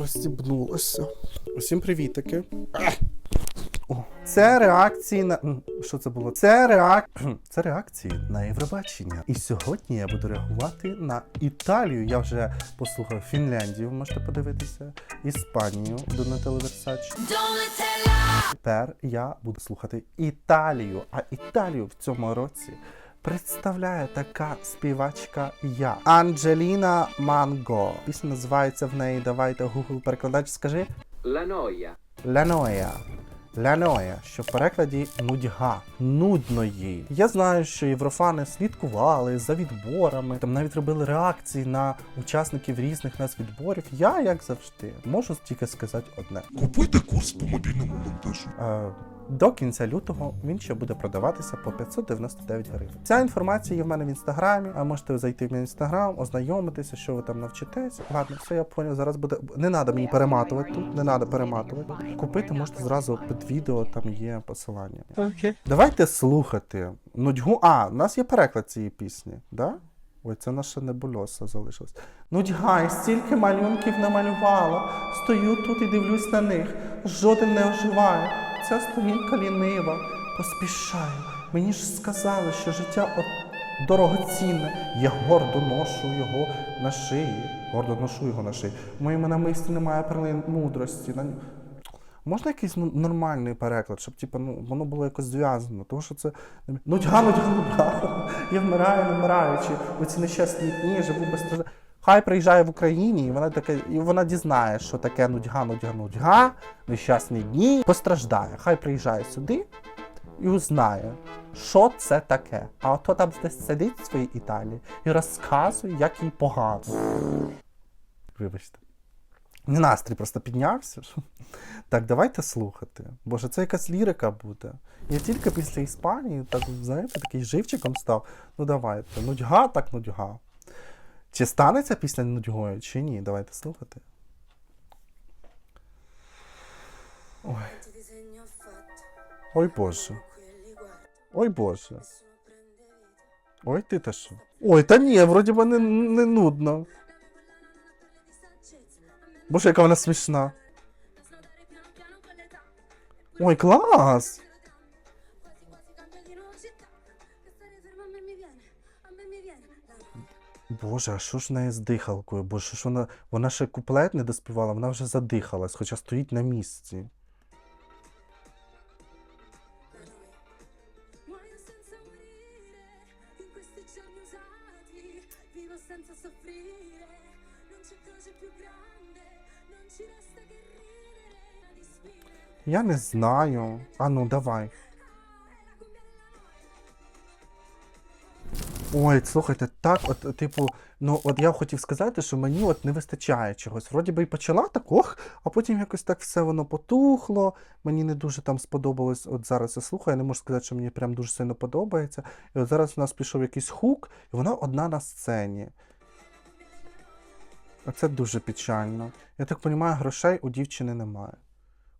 розстібнулося. Усім привітики. О, це реакції на. Що це було? Це реак... Це реакції на Євробачення. І сьогодні я буду реагувати на Італію. Я вже послухав Фінляндію, можете подивитися, Іспанію Донателло Версач. Тепер я буду слухати Італію. А Італію в цьому році представляє така співачка я Анджеліна Манго. Пісня називається в неї. Давайте Google перекладач скажи La noia. Ляноя. Ляноя, що в перекладі нудьга, нудно їй. Я знаю, що єврофани слідкували за відборами, там навіть робили реакції на учасників різних нацвідборів. Я, як завжди, можу тільки сказати одне: Купуйте курс по мобільному монтажу. Е, До кінця лютого він ще буде продаватися по 599 гривень. Ця інформація є в мене в інстаграмі. А можете зайти в мій інстаграм, ознайомитися, що ви там навчитесь. Ладно, все я поняв. Зараз буде. Не треба мені перематувати тут, не треба перематувати. Купити можете зразу під відео, там є посилання. Окей. Давайте слухати. Нудьгу. А, у нас є переклад цієї пісні, да? Ой, це наша небульоса залишилась. Нудьга, і стільки малюнків намалювала. Стою тут і дивлюсь на них. Жоден не оживає. Ця сторінка лінива. Поспішаю. Мені ж сказали, що життя от дорогоцінне. Я гордо ношу його на шиї. Гордо ношу його на шиї. В моєму намисті немає перлин мудрості. Можна якийсь ну, нормальний переклад, щоб типу, ну, воно було якось зв'язано. Тому що це нудьга, нудьга, нудьга. Я вмираю, вмираючи. У ці нещасні дні живу без страждань. Хай приїжджає в Україні, і вона таке, і вона дізнає, що таке нудьга, нудьга, нудьга, нещасні дні, постраждає. Хай приїжджає сюди і узнає, що це таке. А ото там десь сидить в своїй Італії і розказує, як їй погано. Вибачте. Не настрій просто піднявся. Так, давайте слухати. Боже, це якась лірика буде. Я тільки після Іспанії, так, знаєте, такий живчиком став. Ну давайте. Нудьга, так нудьга. Чи станеться пісня нудьгою, чи ні? Давайте слухати. Ой. Ой Боже. Ой Боже. Ой, ти та що? Ой, та ні, вроді би не, не нудно. Боже, яка вона смішна. Ой, клас! Боже, а що ж в неї з дихалкою? Боже, що ж вона. Вона ще куплет не доспівала, вона вже задихалась, хоча стоїть на місці. Я не знаю. А ну, давай. Ой, слухайте, так, от, типу, ну от я хотів сказати, що мені от не вистачає чогось. Вроді би і почала так, ох, а потім якось так все воно потухло. Мені не дуже там сподобалось. От зараз я слухаю, я не можу сказати, що мені прям дуже сильно подобається. І от зараз у нас пішов якийсь хук, і вона одна на сцені. А це дуже печально. Я так розумію, грошей у дівчини немає.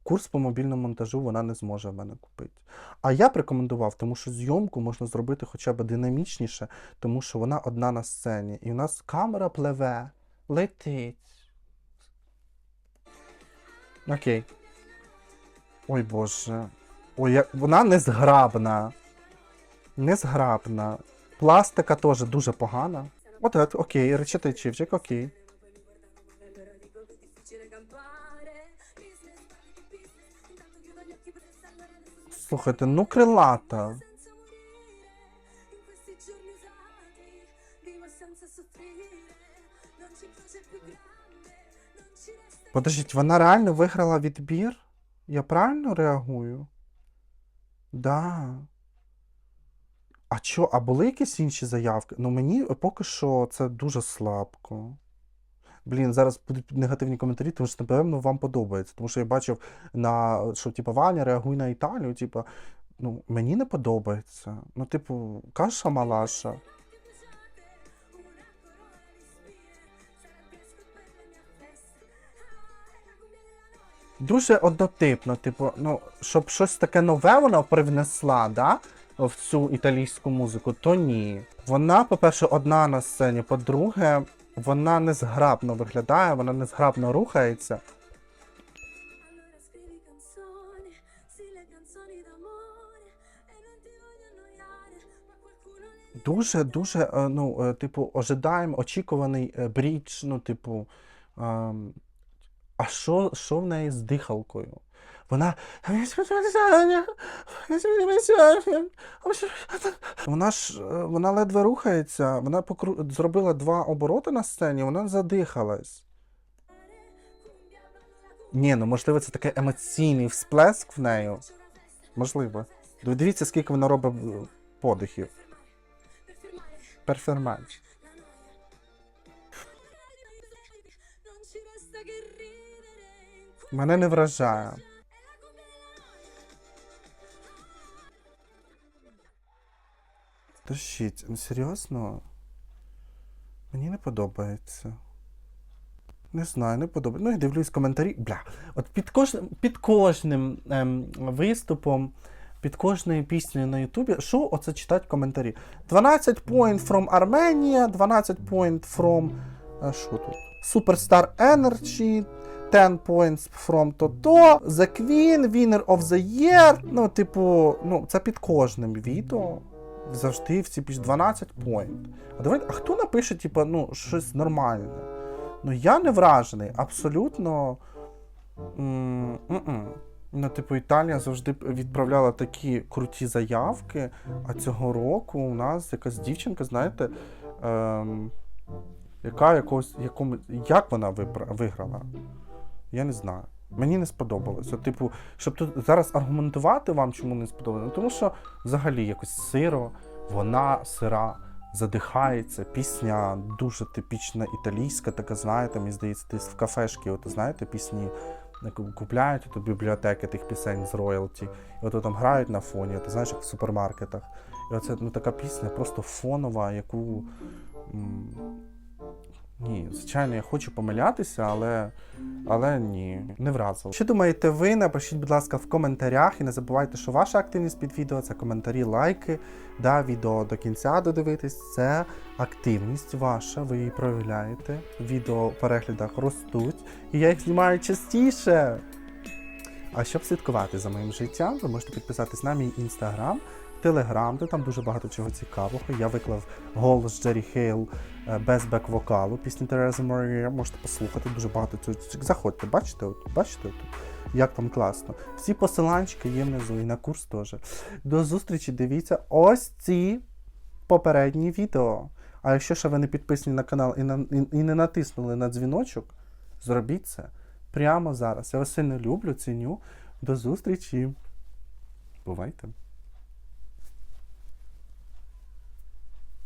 Курс по мобільному монтажу вона не зможе в мене купити. А я б рекомендував, тому що зйомку можна зробити хоча б динамічніше, тому що вона одна на сцені. І у нас камера пливе, летить. Окей. Ой Боже. Ой, як... вона незграбна. Незграбна. Пластика теж дуже погана. От, окей, речетий чівчик, окей. Non ci resta Подождіть, вона реально виграла відбір? Я правильно реагую? Да. А чо, а були якісь інші заявки? Ну мені поки що це дуже слабко. Блін, зараз будуть негативні коментарі, тому що, напевно, вам подобається. Тому що я бачив, на, що типу, Ваня реагує на Італію, типу, ну, мені не подобається. Ну, типу, каша малаша. Дуже однотипно, типу, ну, щоб щось таке нове вона привнесла, да? В цю італійську музику, то ні. Вона, по-перше, одна на сцені, по-друге, вона незграбно виглядає, вона незграбно рухається. Дуже, дуже, е, ну, е, типу, ожидаємо, очікуваний е, брідж, ну, типу. ем, А що, що в неї з дихалкою? Вона. Вона ж е, вона ледве рухається, вона покру... зробила два обороти на сцені, вона задихалась. Ні, ну можливо, це такий емоційний всплеск в неї. Можливо. Дивіться, скільки вона робить е, подихів. Перформанс. Мене не вражає. Тащіть, ну серйозно? Мені не подобається. Не знаю, не подобається. Ну і дивлюсь коментарі. Бля. От під кожним, під кожним ем, виступом, під кожною піснею на Ютубі, що оце читати коментарі? 12 point from Armenia, 12 point from. е, Що тут? Superstar Energy, 10 points from Toto, The Queen, Winner of the Year. Ну, типу, ну, це під кожним відео. Завжди всі пишуть 12 point. А давайте, а хто напише, типу, ну, щось нормальне? Ну, я не вражений. Абсолютно. м, м-м. Ну, типу, Італія завжди відправляла такі круті заявки, а цього року у нас якась дівчинка, знаєте, ем, яка якогось, якому, як вона виграла? Я не знаю. Мені не сподобалося. Типу, щоб тут зараз аргументувати вам, чому не сподобалося, ну, тому що взагалі якось сиро, вона сира, задихається, пісня дуже типічна італійська, така, знаєте, мені здається, десь в кафешки, от знаєте, пісні купляють от, бібліотеки тих пісень з роялті. І от там грають на фоні, ти знаєш, як в супермаркетах. І оце ну, така пісня просто фонова, яку. Ні, звичайно, я хочу помилятися, але, але ні, не вразило. Що думаєте ви? Напишіть, будь ласка, в коментарях і не забувайте, що ваша активність під відео це коментарі, лайки. Да, відео до кінця додивитись. Це активність ваша, ви її проявляєте. Відео в переглядах ростуть, і я їх знімаю частіше. А щоб слідкувати за моїм життям, ви можете підписатись на мій інстаграм, телеграм, де там дуже багато чого цікавого. Я виклав голос Джері Хейл е, без бек-вокалу пісні Терези Морія. Можете послухати дуже багато цього. Заходьте, бачите, от, бачите тут, як там класно. Всі посиланчики є внизу і на курс теж. До зустрічі, дивіться ось ці попередні відео. А якщо ще ви не підписані на канал і, на, і, і не натиснули на дзвіночок, зробіть це прямо зараз. Я вас сильно люблю, ціню. До зустрічі. Бувайте!